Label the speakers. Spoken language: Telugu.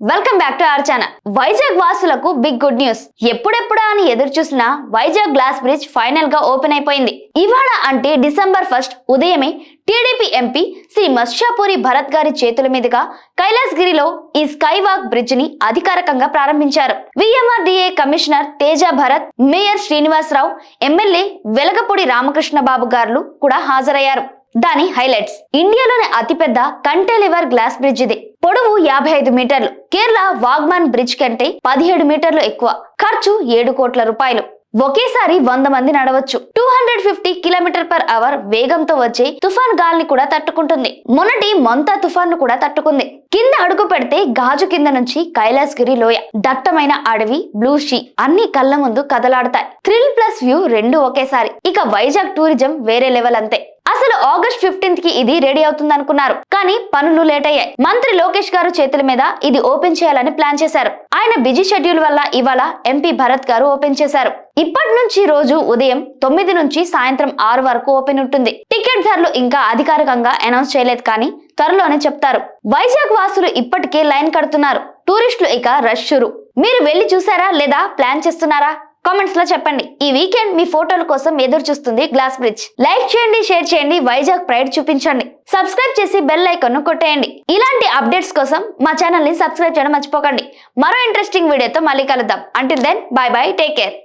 Speaker 1: Welcome back to our channel Vizag వాసులకు బిగ్ గుడ్ న్యూస్ ఎప్పుడెప్పుడా అని ఎదురు చూసిన వైజాగ్ గ్లాస్ బ్రిడ్జ్ ఫైనల్గా ఓపెన్ అయిపోయింది. ఇవాళ అంటే డిసెంబర్ ఫస్ట్ ఉదయమే టీడీపీ ఎంపీ శ్రీ మత్స్యాపూరి భరత్ గారి చేతుల మీదుగా కైలాసగిరిలో ఈ స్కై వాక్ బ్రిడ్జ్ని అధికారికంగా ప్రారంభించారు VMRDA commissioner Teja Bharat mayor Srinivasarao MLA Velagapudi Ramakrishna Babu గారు కూడా హాజరయ్యారు. దాని హైలైట్స్ ఇండియాలోని అతిపెద్ద కంటెలివర్ గ్లాస్ బ్రిడ్జ్ ఇది. పొడవు యాభై ఐదు మీటర్లు కేరళ వాగ్మాన్ బ్రిడ్జ్ కంటే పదిహేడు మీటర్లు ఎక్కువ ఖర్చు ఏడు కోట్ల రూపాయలు. ఒకేసారి వంద మంది నడవచ్చు. Two hundred fifty kilometre per hour వేగంతో వచ్చే తుఫాన్ గాలిని కూడా తట్టుకుంటుంది. మొన్నటి మంతా తుఫాన్ కూడా తట్టుకుంది. కింద అడుగు పెడితే గాజు కింద నుంచి కైలాసగిరి లోయ దట్టమైన అడవి బ్లూ షీ అన్ని కళ్ళ ముందు కదలాడతాయి. థ్రిల్ ప్లస్ వ్యూ రెండు ఒకేసారి. ఇక వైజాగ్ టూరిజం వేరే లెవెల్ అంతే. ఆగస్ట్ ఫిఫ్టీన్త్కి ఇది రెడీ అవుతుంది అనుకున్నారు కానీ పనులు లేట్ అయ్యాయి మంత్రి లోకేష్ గారు చేతుల మీద ఇది ఓపెన్ చేయాలని ప్లాన్ చేశారు. ఆయన బిజీ షెడ్యూల్ వల్ల ఇవాళ ఎంపీ భరత్ గారు ఓపెన్ చేశారు. ఇప్పటి నుంచి రోజు ఉదయం తొమ్మిది నుంచి సాయంత్రం ఆరు వరకు ఓపెన్ ఉంటుంది. టికెట్ ధరలు ఇంకా అధికారికంగా అనౌన్స్ చేయలేదు కానీ త్వరలోనే చెప్తారు. వైజాగ్ వాసులు ఇప్పటికే లైన్ కడుతున్నారు. టూరిస్టులు ఇక రష్ మీరు వెళ్ళి చూసారా లేదా ప్లాన్ చేస్తున్నారా? కామెంట్స్లో చెప్పండి. ఈ వీకెండ్ మీ ఫోటోల కోసం ఎదురు చూస్తుంది గ్లాస్ బ్రిడ్జ్ లైక్ చేయండి షేర్ చేయండి వైజాగ్ ప్రైడ్ చూపించండి. సబ్స్క్రైబ్ చేసి బెల్ ఐకాన్ను కొట్టేయండి. ఇలాంటి అప్డేట్స్ కోసం మా ఛానల్ని సబ్స్క్రైబ్ చేయడం మర్చిపోకండి. మరో ఇంట్రెస్టింగ్ వీడియోతో మళ్ళీ కలుద్దాం. Until then bye bye take care